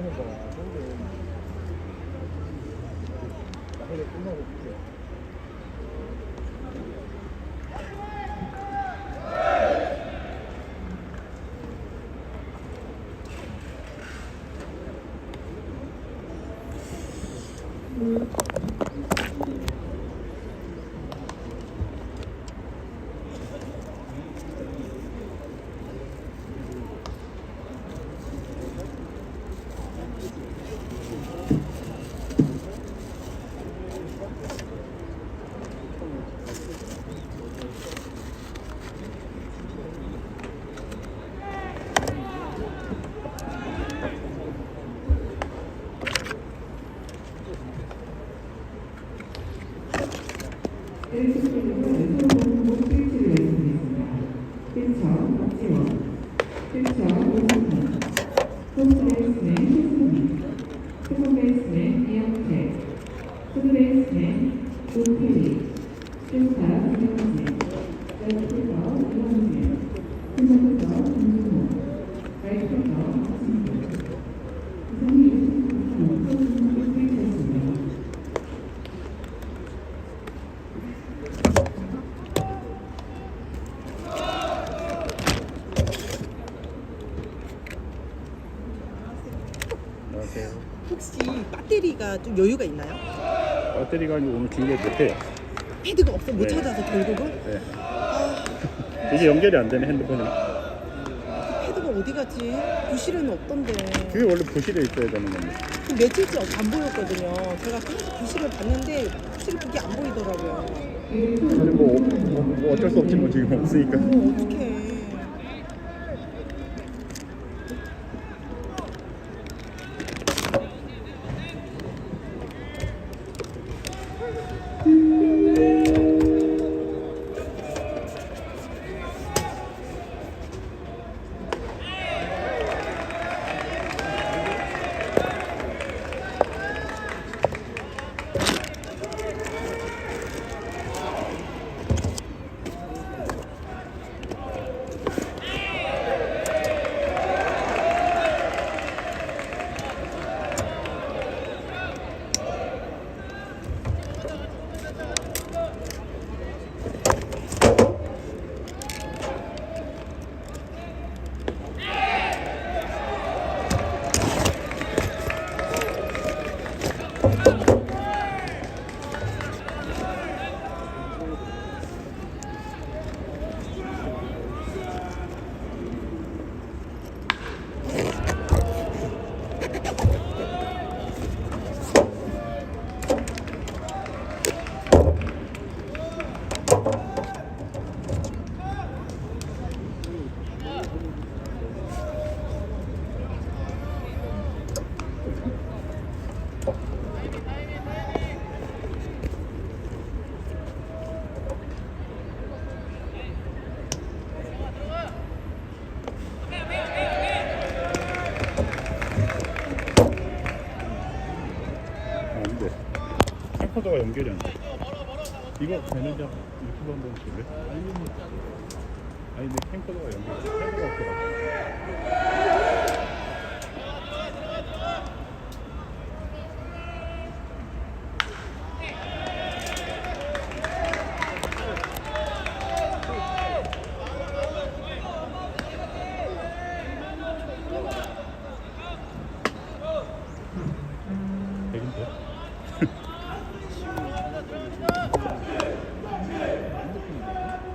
하는 거야. 근데 나중에 끝나고 볼게. 홈베이스맨 이영태, 투베이스맨 오태리, 센터 김영재, 레프터 이영재, 센터부터 김준호, 라이트부터 박진규. 이상이 29분 선수는 스위치였습니다. 안녕하세요. 혹시 배터리가 좀 여유가 있나요? 아니고 오늘 중계 못해요. 패드가 없어 못 네. 찾아서 결국은 네. 아, 이게 연결이 안 되네 핸드폰이. 패드가 어디 갔지? 부실은 없던데 그게 원래 부실에 있어야 되는 건데. 그 며칠째 안 보였거든요. 제가 계속 부실을 봤는데 부실 그게 안 보이더라고요. 아니 뭐, 뭐, 뭐 어쩔 수 없지 뭐 지금 없으니까. 어, 어떡해. 연결이 안 돼. 이거 되는지 유튜브 한번 볼래? 아니 근데 캠코더가 연결이 돼. 캠코더가 없더라고. 되긴데.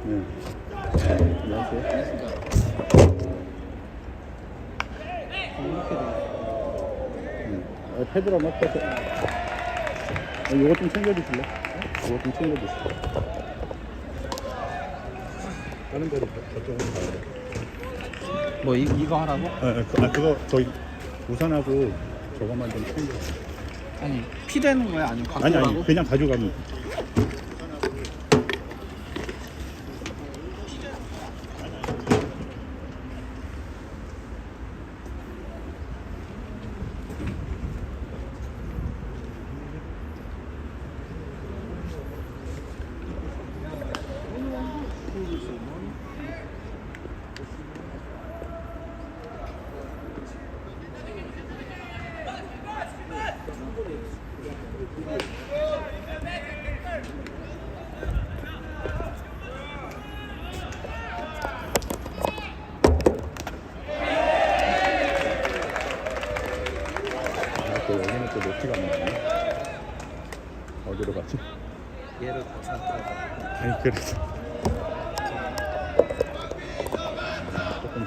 네. 안녕하세요. 네. 아, 패드랑 맞춰서. 아, 이거 좀 챙겨주실래? 이거 좀 챙겨주실래? 다른 데로 저쪽으로 가야 돼. 뭐 이, 이거 하라고? 아, 아, 그, 아, 그거 저희 우산하고 저것만 좀 챙겨. 아니 피되는 거야 아니면 아니? 아니 그냥 가져가면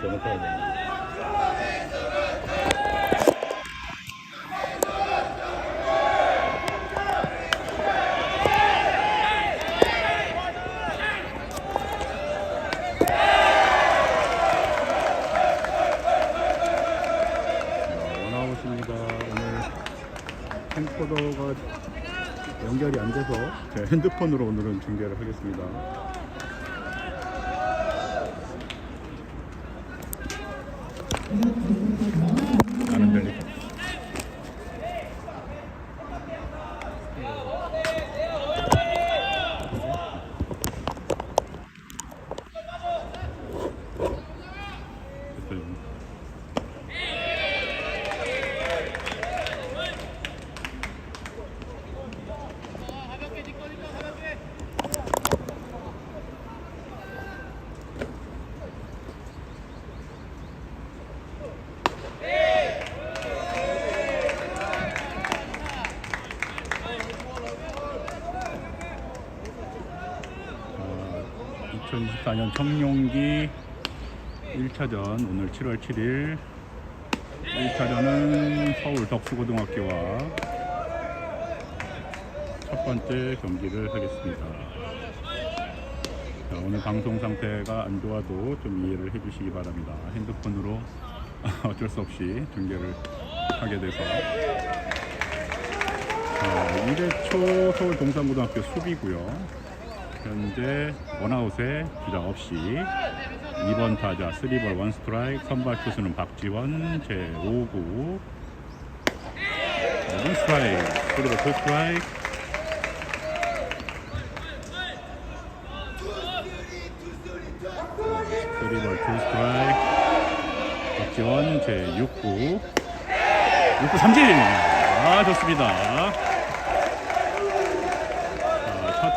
오늘 캠코더가 연결이 안 돼서 제 핸드폰으로 오늘은 중계를 하겠습니다. 2024년 청룡기 1차전 오늘 7월 7일 1차전은 서울 덕수고등학교와 첫 번째 경기를 하겠습니다. 자, 오늘 방송 상태가 안 좋아도 좀 이해를 해주시기 바랍니다. 핸드폰으로 어쩔 수 없이 중계를 하게 돼서 자, 1회 초 서울 동산고등학교 수비고요. 현재 원아웃에 주자 없이 2번 타자 3볼 1 스트라이크 선발 투수는 박지원 제 5구. 1 스트라이크 3볼 2 스트라이크. 쓰리볼 2 스트라이크. 박지원 제 6구. 6구 삼진. 아 좋습니다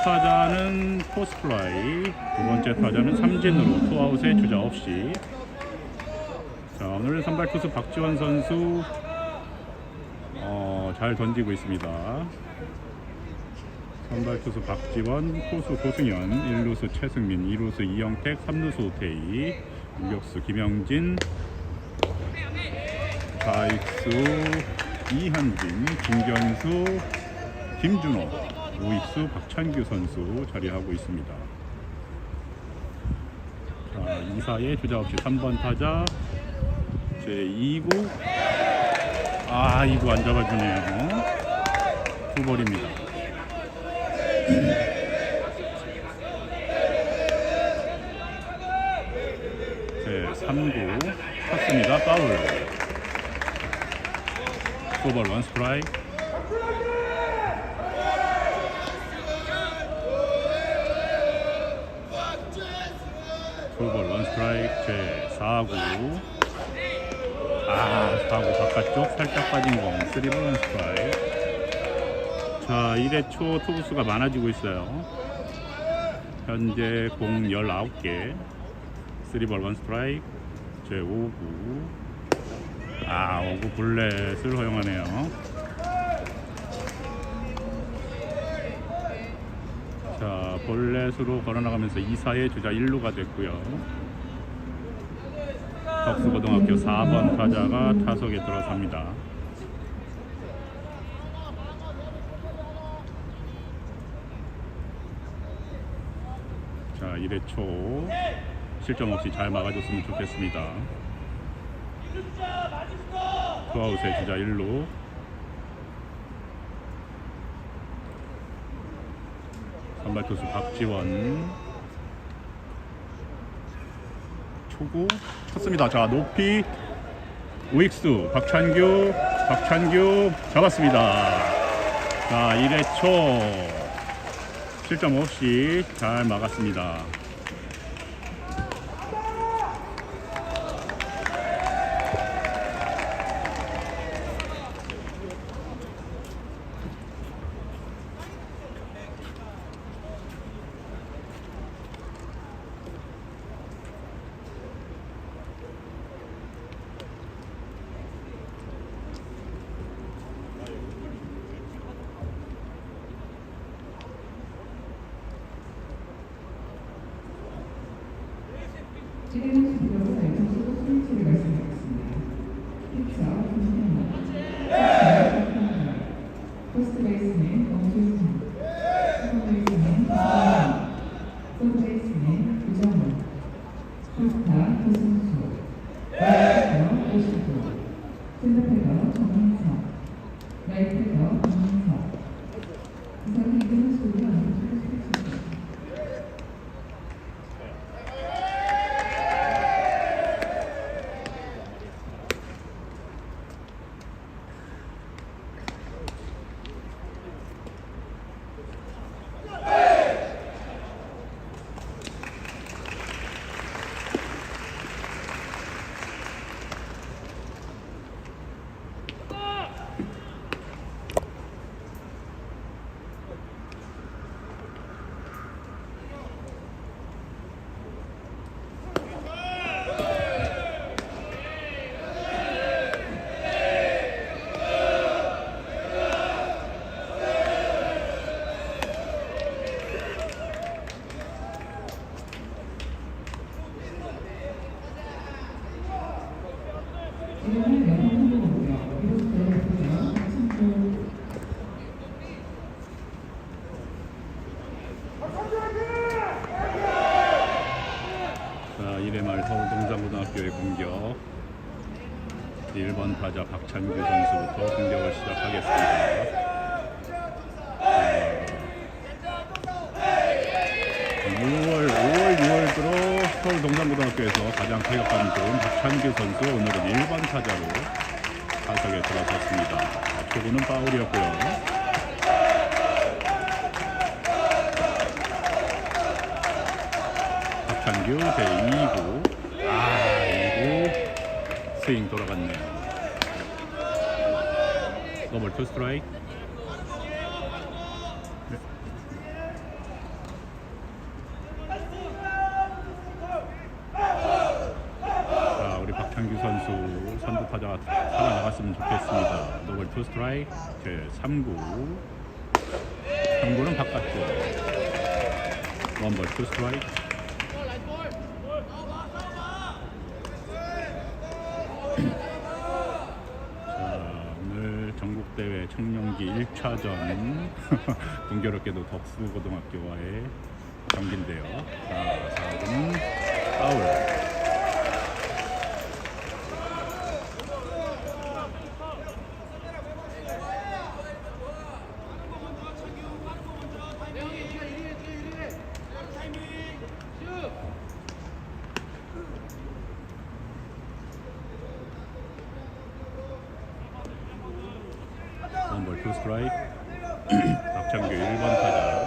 타자는 포스플라이, 두 번째 타자는 삼진으로 투아웃에 주자 없이. 자, 오늘 선발 투수 박지원 선수 어, 잘 던지고 있습니다. 선발 투수 박지원, 포수 고승현, 1루수 최승민, 2루수 이영택, 3루수 오태희, 유격수 김영진, 좌익수 이한진, 김견수, 김준호, 우익수 박찬규 선수 자리하고 있습니다. 자, 2사에 주자 없이 3번 타자 제 2구 아 2구 안 잡아주네요. 투볼입니다. 제 3구 쳤습니다. 파울. 투볼 원 스트라이크. 투볼 원 스트라이크 제 4구. 아 4구 바깥쪽 살짝 빠진 공. 3볼 원 스트라이크. 자 1회 초 투구수가 많아지고 있어요. 현재 공 19개. 3볼 원 스트라이크 제 5구. 아 5구 블렛을 허용하네요. 자, 볼넷으로 걸어나가면서 2사의 주자 1루가 됐고요. 덕수고등학교 4번 타자가 타석에 들어섭니다. 자, 1회 초 실점 없이 잘 막아줬으면 좋겠습니다. 투아웃의 주자 1루 선발 투수 박지원 초구 쳤습니다. 자 높이 우익수 박찬규 박찬규 잡았습니다. 자 1회 초 실점 없이 잘 막았습니다. 박찬규 선수부터 공격을 시작하겠습니다. 자, 6월, 5월, 6월 들어 서울동장고등학교에서 가장 타격감이 좋은 박찬규 선수 오늘은 1번 타자로 타석에 들어섰습니다. 초구는 파울이었고요. 박찬규 제2구 아 2구 스윙 돌아갔네요 더블 투 스트라이크 박찬규 선수 선두 타자가 살아나갔으면 좋겠습니다. 더블 투 스트라이크 제 3구. 3구는 바깥쪽 원볼 투 스트라이크 자, 오늘 전국대회 청룡기 1차전 공교롭게도 덕수고등학교와의 경기인데요. 자, 4분 파울. 원볼 투 스트라이크 박창규 1번 타자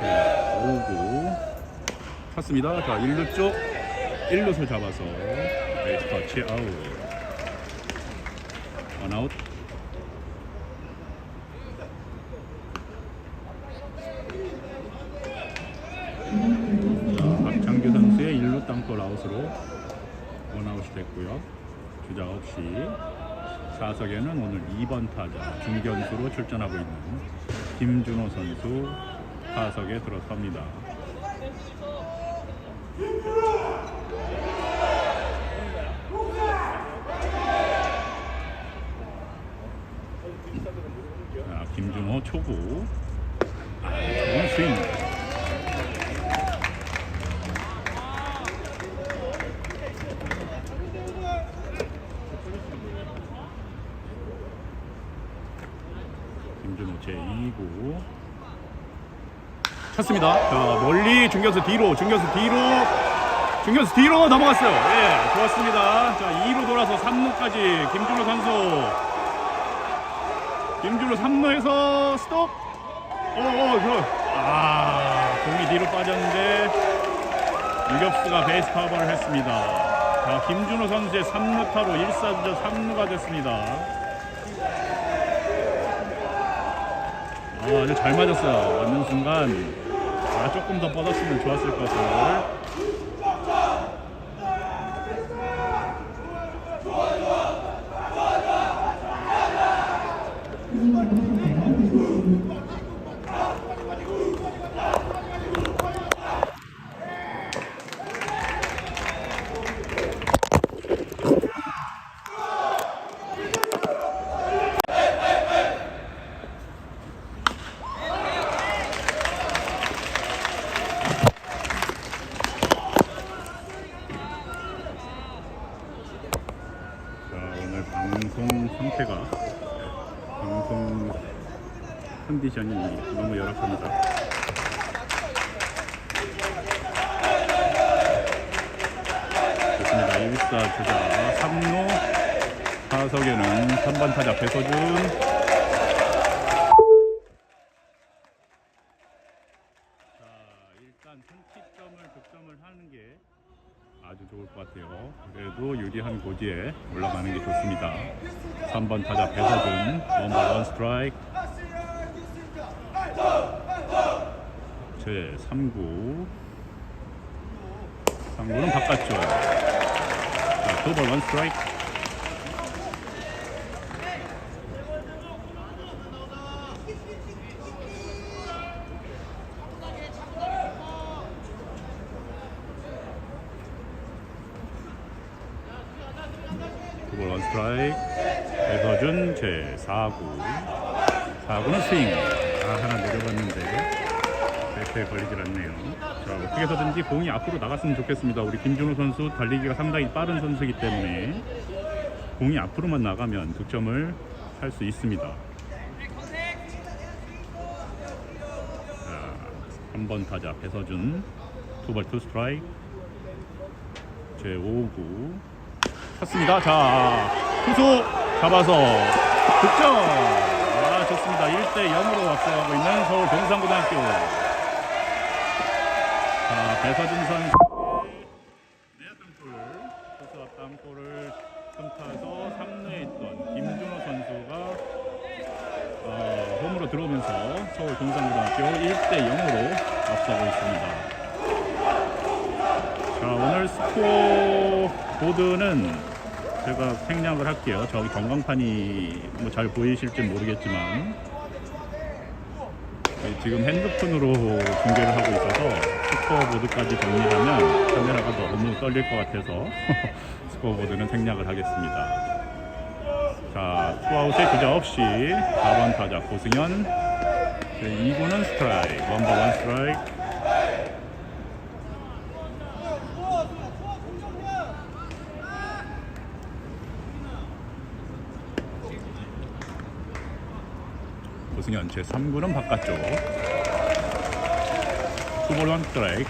자, 5구 쳤습니다. 자 1루 쪽 1루수 잡아서 베이스 터치 아웃. 원아웃. 자, 박창규 선수의 1루 땅볼 아웃으로 원아웃이 됐고요. 주자 없이 사석에는 오늘 2번 타자 중견수로 출전하고 있는 김준호 선수 타석에 들어섭니다. 자, 김준호 초구 아, 좋은 스윙 김준호 제2구 쳤습니다. 자, 멀리 중견수 뒤로, 중견수 뒤로, 중견수 뒤로 넘어갔어요. 예, 좋았습니다. 자, 2루 돌아서 3루까지 김준호 선수. 김준호 3루에서 스톱. 어, 어, 저, 아, 공이 뒤로 빠졌는데 유격수가 베이스 커버를 했습니다. 자, 김준호 선수의 3루타로 1사주전 3루가 됐습니다. 아, 아주 잘 맞았어요. 맞는 순간 아, 조금 더 뻗었으면 좋았을 것을. 방송 상태가 방송 컨디션이 너무 열악합니다. 좋습니다. 1사 주자 3루 하석에는 3번 타자 배서준. 그래도 유리한 고지에 올라가는 게 좋습니다. 3번 타자 배서준 원바 원 스트라이크 제 3구. 3구는 바깥쪽 자, 두볼 원 스트라이크. 두볼 원 스트라이크. 배서준 제 4구. 4구는 스윙. 아 하나 내려갔는데 배트에 걸리질 않네요 자 어떻게 해서든지 공이 앞으로 나갔으면 좋겠습니다 우리 김준호 선수 달리기가 상당히 빠른 선수이기 때문에 공이 앞으로만 나가면 득점을 할 수 있습니다 자 3번 타자 배서준 투볼 투 스트라이크 제 5구 쳤습니다. 자, 투수 잡아서 득점. 아, 좋습니다. 1대 0으로 앞서가고 있는 서울 동산고등학교. 자, 땅골. 투수 앞 땅골을 틈타서 3루에 있던 김준호 선수가 어, 홈으로 들어오면서 서울 동산고등학교 1대 0으로 앞서고 있습니다. 자 오늘 스코어 보드는 제가 생략을 할게요. 저기 전광판이 뭐 잘 보이실지 모르겠지만 네, 지금 핸드폰으로 중계를 하고 있어서 스코어 보드까지 정리하면 카메라가 너무 떨릴 것 같아서 스코어 보드는 생략을 하겠습니다. 자 투아웃에 주자 없이 4번 타자 고승현 2구는 스트라이크 원버 원 스트라이크 고승현 제 3구는 바깥쪽 투볼 원 스트라이크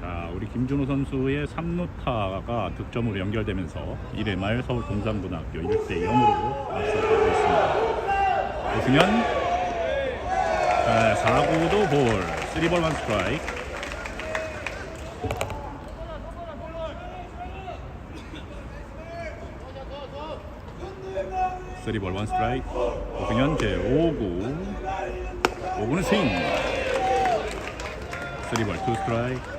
자 우리 김준호 선수의 3루타가 득점으로 연결되면서 1회 말 서울 동산고등학교 1대 0으로 앞서가고 있습니다. 고승현. 자, 4구도 볼. 3볼 1 스트라이크 쓰리볼 원 스트라이크 고승현 제 5구 5구는 스윙 쓰리볼 투 스트라이크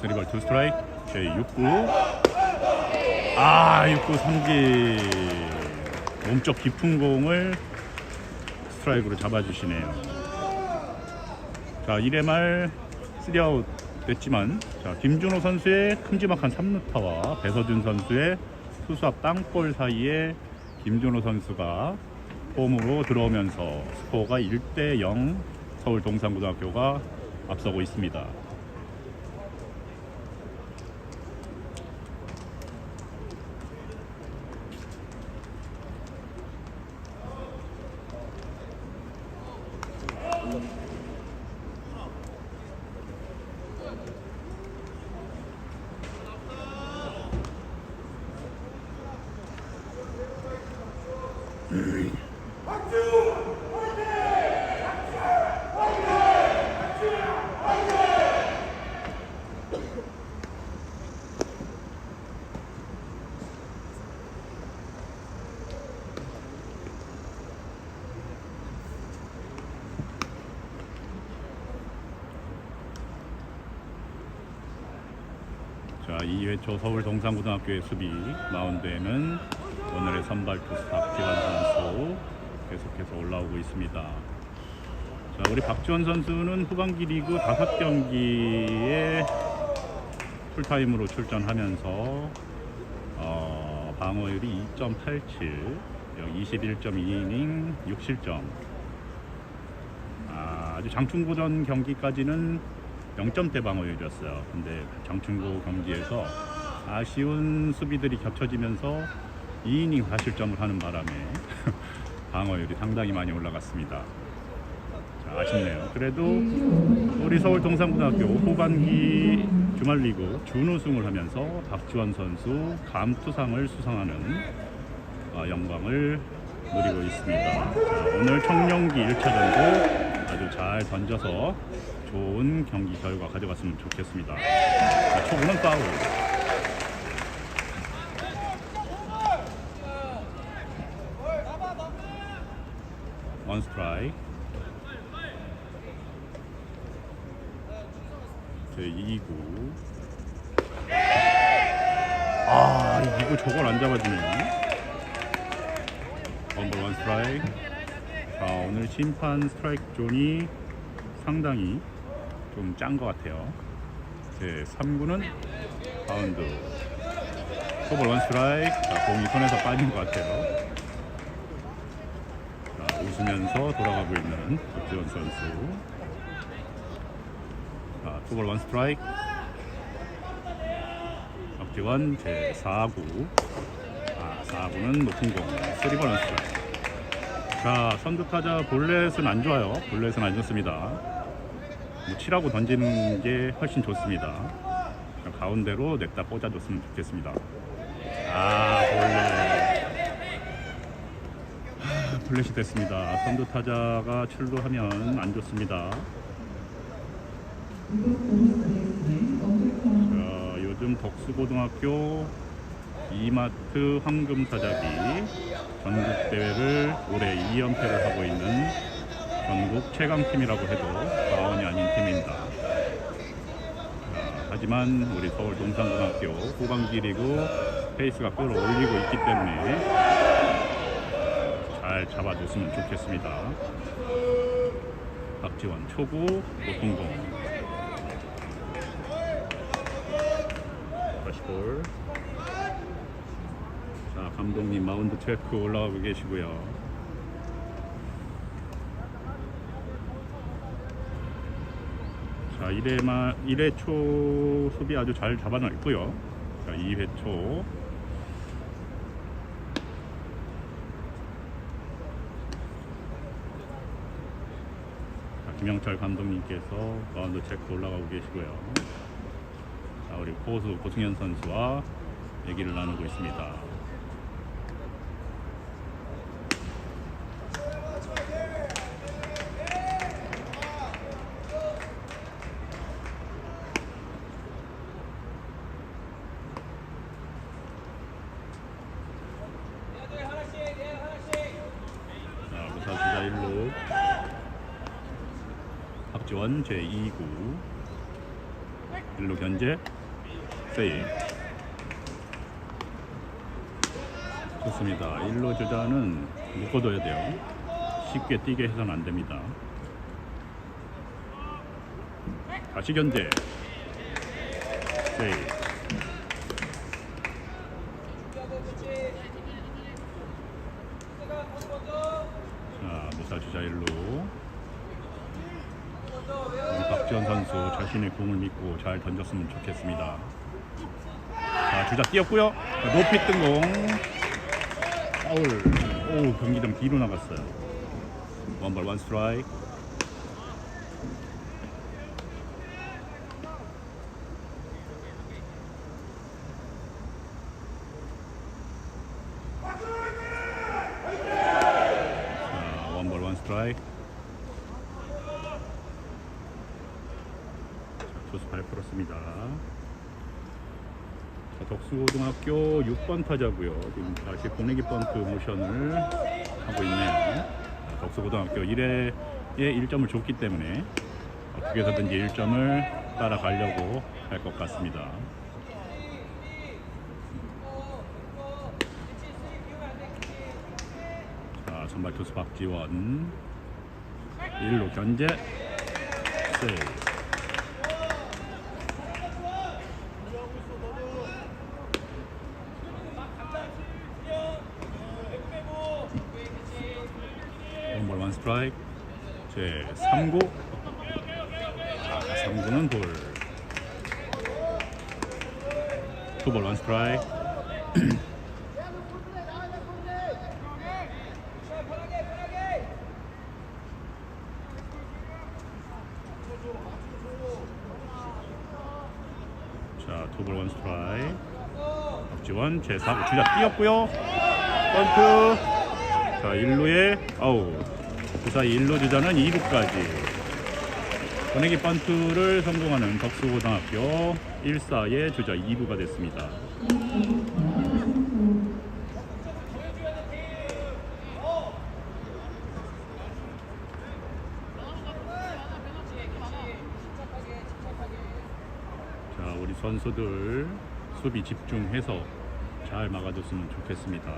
쓰리볼 투 스트라이크 제 6구. 아 6구 삼기. 몸쪽 깊은 공을 스트라이크로 잡아주시네요. 자, 1회 말 3아웃 됐지만 자, 김준호 선수의 큼지막한 3루타와 배서준 선수의 투수 앞 땅볼 사이에 김준호 선수가 홈으로 들어오면서 스코어가 1대 0 서울 동산고등학교가 앞서고 있습니다. 자, 2회 초 서울 동산고등학교의 수비. 마운드에는 오늘의 선발 투수 박지원 선수 계속해서 올라오고 있습니다. 자, 우리 박지원 선수는 후반기 리그 5경기에 풀타임으로 출전하면서 어, 방어율이 2.87, 21.2이닝 6실점. 아, 아주 장충고전 경기까지는 0점대 방어율이었어요. 근데 장충고 경기에서 아쉬운 수비들이 겹쳐지면서 2이닝 4실점을 하는 바람에 방어율이 상당히 많이 올라갔습니다. 자, 아쉽네요. 그래도 우리 서울 동산고등학교 후반기 주말리그 준우승을 하면서 박지원 선수 감투상을 수상하는 어, 영광을 누리고 있습니다. 자, 오늘 청룡기 1차전도 아주 잘 던져서 좋은 경기 결과 가져갔으면 좋겠습니다. 자, 초구는 파울. 스트라이크. 제 2구. 아, 이거 저걸 안 잡아주네. 원볼 원 스트라이크. 자, 오늘 심판 스트라이크 존이 상당히 좀 짠 것 같아요. 제 3구는 바운드. 투볼 원 스트라이크. 자, 공이 손에서 빠진 것 같아요. 자, 웃으면서 돌아가고 있는 박지원 선수. 자, 투볼 원 스트라이크. 박지원 제 4구. 아, 4구는 높은 공. 3번 원 스트라이크. 자, 선두 타자 볼넷은 안 좋아요. 볼넷은 안 좋습니다. 뭐 치라고 던지는 게 훨씬 좋습니다. 자, 가운데로 냈다 꽂아줬으면 좋겠습니다. 아, 볼넷. 아, 볼넷이 됐습니다. 선두 타자가 출루하면 안 좋습니다. 자, 요즘 덕수고등학교 이마트 황금사자기 전국 대회를 올해 2연패를 하고 있는 전국 최강팀이라고 해도 과언이 아닌 팀입니다. 자, 하지만 우리 서울 동산고등학교 후반기 리그 페이스가 끌어올리고 있기 때문에 잘 잡아줬으면 좋겠습니다. 박지원 초구 노통공 다시 볼. 자, 감독님 마운드 체크 올라가고 계시고요. 자, 1회만 1회 초 수비 아주 잘 잡아냈고요. 자, 2회 초 김영철 감독님께서 마운드 체크 올라가고 계시고요. 자, 우리 고수 고승현 선수와 얘기를 나누고 있습니다. 자, 무사주자 1루 박지원 제2구. 1루 견제. 세이. 좋습니다. 1루 주자는 묶어둬야 돼요. 쉽게 뛰게 해서는 안 됩니다. 다시 견제. 세이. 자, 무사 주자 1루. 박지원 선수 자신의 공을 믿고 잘 던졌으면 좋겠습니다. 자, 주자 뛰었고요. 자, 높이 뜬 공. 파울. 오, 경기 좀 뒤로 나갔어요. 원볼 원 스트라이크. 자, 원볼 원 스트라이크. 자, 투수 발 풀었습니다. 자, 덕수 고등학교 6번 타자고요. 지금 다시 보내기 번트 모션을 하고 있네요. 자, 덕수고등학교 1회에 1점을 줬기 때문에 어떻게 해서든지 1점을 따라가려고 할 것 같습니다. 자, 선발 투수 박지원 1루 견제 세이브 스트라이크 제 3구. 아 3구는 볼. 투볼 원 스트라이크 자 투볼 원 스트라이크 박지원 제 3, 주자 뛰었고요. 번트 자 1루에 아우 무사히 1루 주자는 2루까지. 보내기 번트를 성공하는 덕수고등학교 1사의 주자 2루가 됐습니다. 자 우리 선수들 수비 집중해서 잘 막아줬으면 좋겠습니다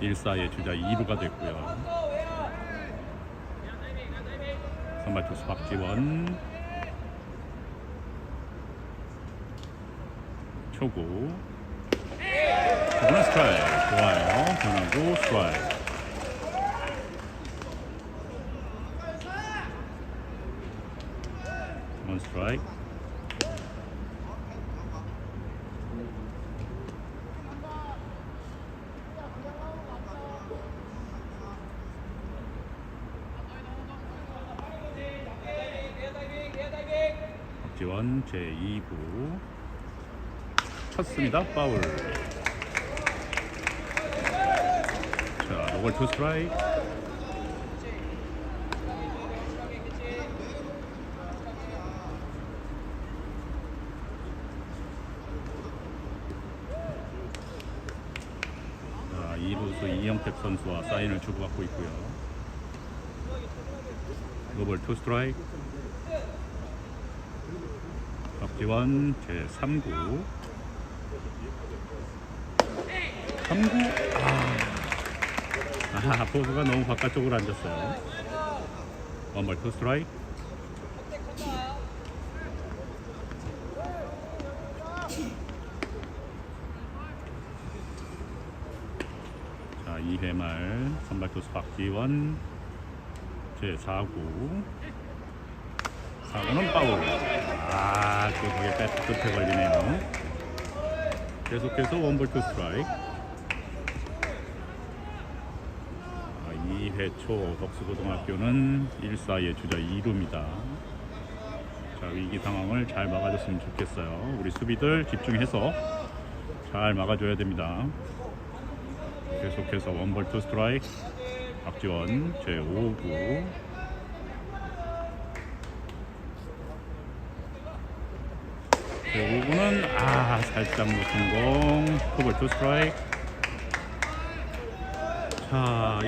1사의 주자 2루가 됐고요. 선발 투수 박지원. 초구. 초구는 스트라이크. 좋아요. 변하고 스트라이크. 원 스트라이크 지원 제2구 쳤습니다. 파울. 자 노걸 투 스트라이크. 자 2루수 이영택 선수와 사인을 주고받고 있고요. 노벌 투 스트라이크 박지원 제 3구. 3구? 아, 아 포수가 너무 바깥쪽으로 앉았어요. 원볼 투 스트라이크 자 2회 말. 선발 투수 박지원. 제 4구 4구는 파울 아, 또 거기 백 끝에 걸리네요. 계속해서 원볼 투 스트라이크. 아, 2회 초 덕수고등학교는 1사의 주자 2루입니다. 자, 위기 상황을 잘 막아줬으면 좋겠어요. 우리 수비들 집중해서 잘 막아줘야 됩니다. 계속해서 원볼 투 스트라이크. 박지원 제 5구. 네, 5구는 아 살짝 놓친 공 투볼 투 스트라이크. 자